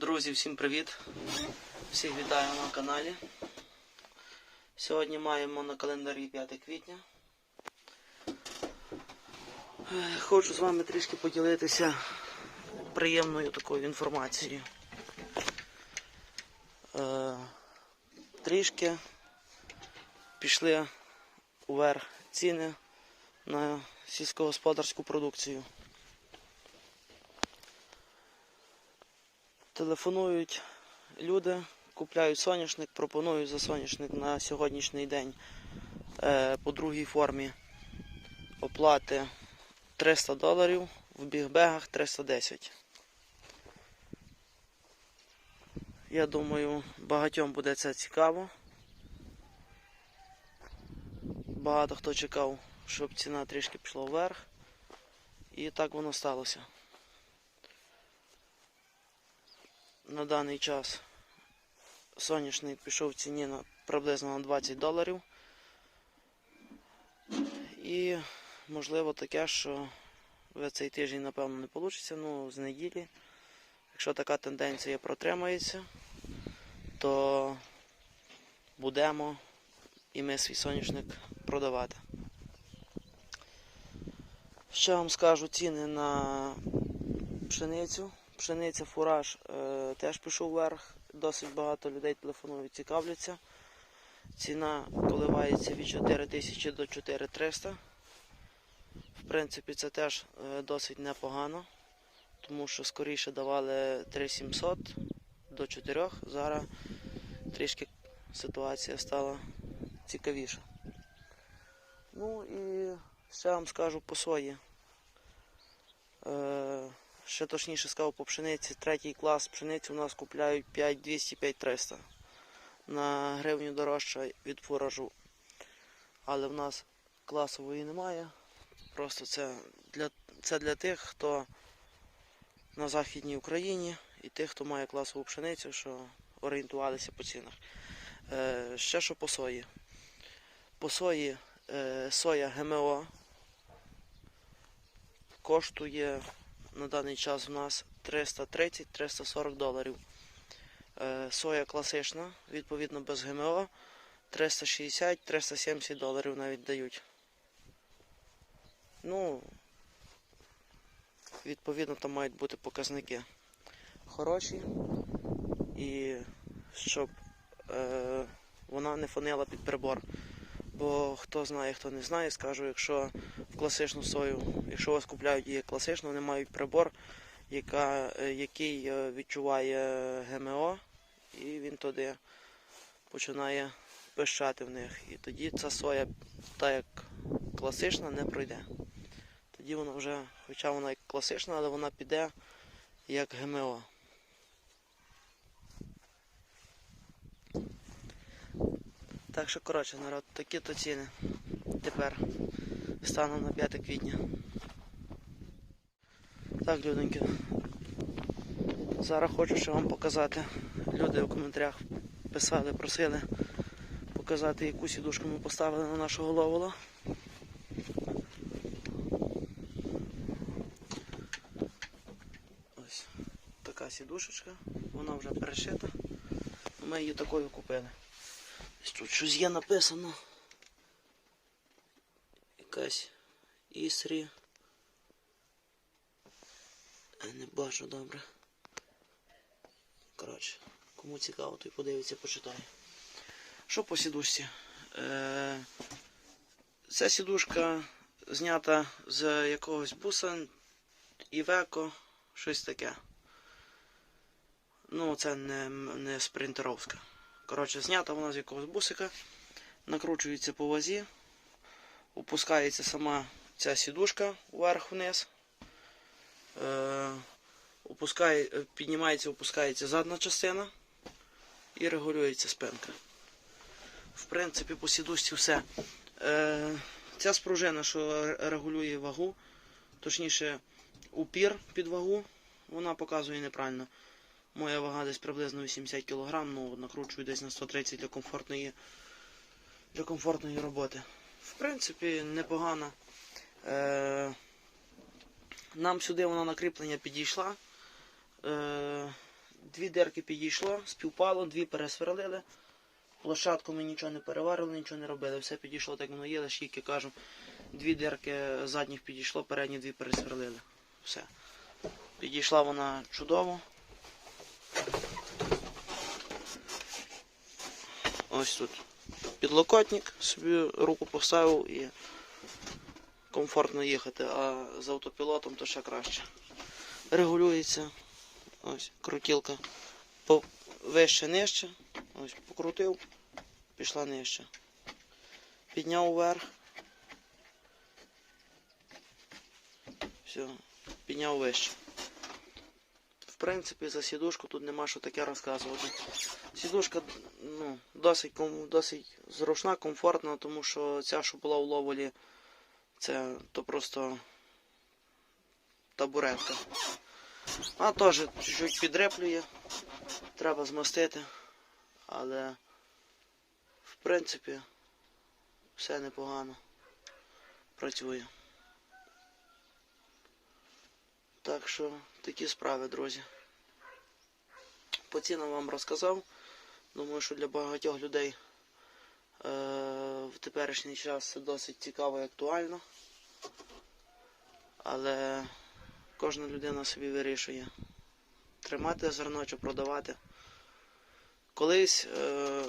Друзі, всім привіт! Всіх вітаю на каналі. Сьогодні маємо на календарі 5 квітня. Хочу з вами трішки поділитися приємною такою інформацією. Е, Трішки пішли вверх ціни на сільськогосподарську продукцію. Телефонують люди, купляють соняшник, пропонують за соняшник на сьогоднішній день е, по другій формі оплати 300 доларів, в бігбегах 310. Я думаю, багатьом буде це цікаво. Багато хто чекав, щоб ціна трішки пішла вверх. І так воно сталося. На даний час соняшник пішов в ціні на приблизно на 20 доларів. І можливо таке, що в цей тиждень, напевно, не вийде, ну, з неділі. Якщо така тенденція протримається, то будемо і ми свій соняшник продавати. Ще вам скажу ціни на пшеницю. Пшениця, фураж е, теж пішов вверх. Досить багато людей телефонують, цікавляться. Ціна коливається від 4 тисячі до 4300. В принципі, це теж е, досить непогано, тому що скоріше давали 3700 до 4. Зараз трішки ситуація стала цікавіша. Ну і ще вам скажу по сої. Е, ще точніше сказав по пшениці, третій клас пшениці у нас купляють 5200-5300 на гривню дорожча від фуражу. Але в нас класової немає. Просто це для, це для тих, хто на Західній Україні і тих, хто має класову пшеницю, що орієнтувалися по цінах. Е, ще що по сої. По сої е, соя ГМО коштує на даний час у нас 330-340 доларів. Е, Соя класична, відповідно без ГМО, 360-370 доларів навіть дають. Ну, відповідно, там мають бути показники хороші і щоб е, вона не фонила під прибор. Бо хто знає, хто не знає, скажу, якщо в класичну сою, якщо вас купляють її класичну, вони мають прибор, яка, е, який е, відчуває ГМО, і він туди починає пищати в них. І тоді ця соя, та як класична, не пройде. Тоді вона вже, хоча вона як класична, але вона піде як ГМО. Так що, коротше, народ, такі то ціни тепер станом на 5 квітня. Так, людоньки. Зараз хочу ще вам показати. Люди в коментарях писали, просили показати, яку сідушку ми поставили на нашого ловола. Ось така сідушечка, вона вже перешита. Ми її такою купили. Ось Тут щось є написано. Якась Ісрі. Я не бачу добре. Коротше, кому цікаво, той подивиться, почитає. Що по сідушці? Е, Ця сідушка знята з якогось буса, Івеко, щось таке. Ну, це не, не спринтеровська. Коротше, знята вона з якогось бусика, накручується по вазі, опускається сама ця сідушка вверх-вниз, е, е, піднімається, опускається задна частина і регулюється спинка. В принципі, по сідушці все. Е, ця спружина, що регулює вагу, точніше, упір під вагу, вона показує неправильно. Моя вага десь приблизно 80 кг, ну накручую десь на 130 для комфортної, для комфортної роботи. В принципі, непогано. Е, нам сюди вона на кріплення підійшла. Е, дві дирки підійшло, співпало, дві пересверлили. Площадку ми нічого не переварили, нічого не робили. Все підійшло, так воно є, лише тільки кажу, дві дирки задніх підійшло, передні дві пересверлили. Все. Підійшла вона чудово. Ось тут підлокотник, собі руку поставив і комфортно їхати, а з автопілотом то ще краще. Регулюється. Ось крутілка вище нижче. Ось покрутив, пішла нижче. Підняв вверх. Все, підняв вище. Принципі, за сідушку тут нема що таке розказувати. Сідушка ну, досить, досить зручна, комфортна, тому що ця, що була у ловолі, це то просто табуретка. А теж чуть-чуть підреплює, треба змастити, але в принципі все непогано працює. Так що такі справи, друзі. По цінам вам розказав. Думаю, що для багатьох людей е, в теперішній час це досить цікаво і актуально. Але кожна людина собі вирішує тримати зерно чи продавати. Колись, е,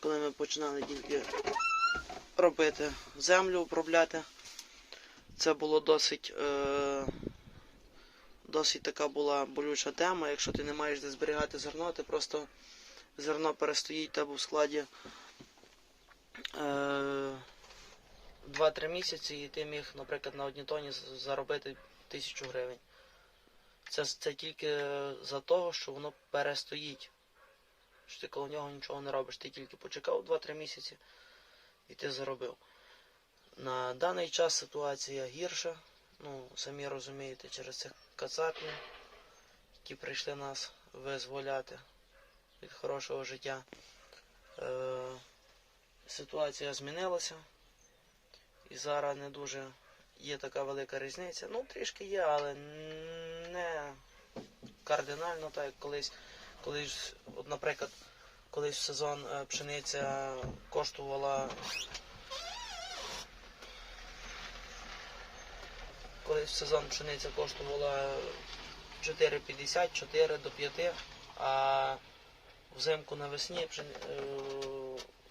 коли ми починали тільки робити землю, обробляти, це було досить, е, досить така була болюча тема. Якщо ти не маєш де зберігати зерно, ти просто зерно перестоїть тебе в складі е, 2-3 місяці, і ти міг, наприклад, на одній тоні заробити тисячу гривень. Це, це тільки за того, що воно перестоїть. Що ти коло нього нічого не робиш. Ти тільки почекав 2-3 місяці і ти заробив. На даний час ситуація гірша. Ну, самі розумієте, через цих кацапів, які прийшли нас визволяти від хорошого життя. Е, ситуація змінилася. І зараз не дуже є така велика різниця. Ну, трішки є, але не кардинально, так як колись. Колись, от, наприклад, колись в сезон е, пшениця коштувала. Колись в сезон пшениця коштувала 4,50, 4 до 5, а взимку навесні пшени... е,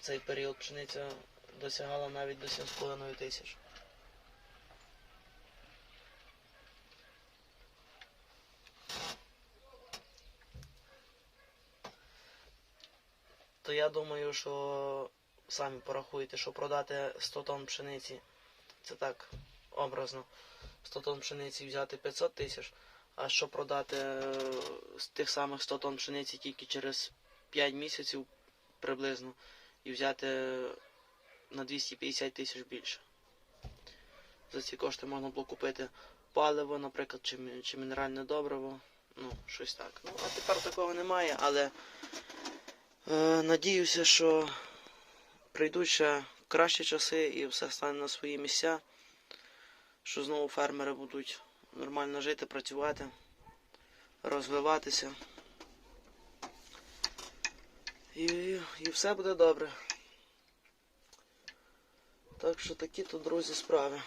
цей період пшениця досягала навіть до 7,5 тисяч. То я думаю, що самі порахуєте, що продати 100 тонн пшениці, це так образно, 100 тонн пшениці взяти 500 тисяч, а що продати е, з тих самих 100 тонн пшениці тільки через 5 місяців приблизно і взяти на 250 тисяч більше. За ці кошти можна було купити паливо, наприклад, чи, чи мінеральне добриво. Ну, щось так. Ну, а тепер такого немає, але е, надіюся, що прийдуть ще кращі часи і все стане на свої місця. Що знову фермери будуть нормально жити, працювати, розвиватися. І, і все буде добре. Так що такі то, друзі, справи.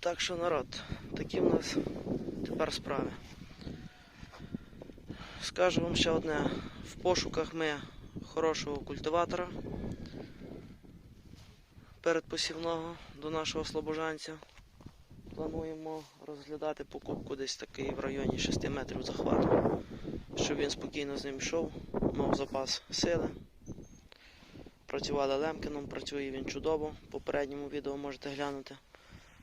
Так що народ, такі в нас тепер справи. Скажу вам ще одне. В пошуках ми хорошого культиватора передпосівного до нашого слобожанця. Плануємо розглядати покупку десь такий в районі 6 метрів захвату, щоб він спокійно з ним йшов, мав запас сили. Працювали Лемкіном, працює він чудово. Попередньому відео можете глянути.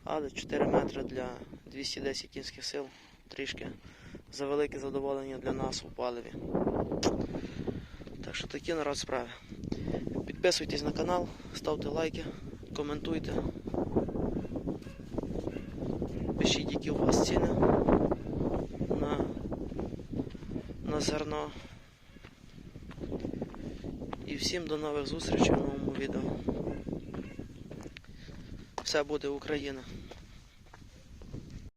Але 4 метри для 210 кінських сил трішки за велике задоволення для нас у паливі. Так що такі народ справи. Підписуйтесь на канал, ставте лайки, коментуйте. Пишіть, які у вас ціни на, на зерно. І всім до нових зустрічей в новому відео. все буде Україна.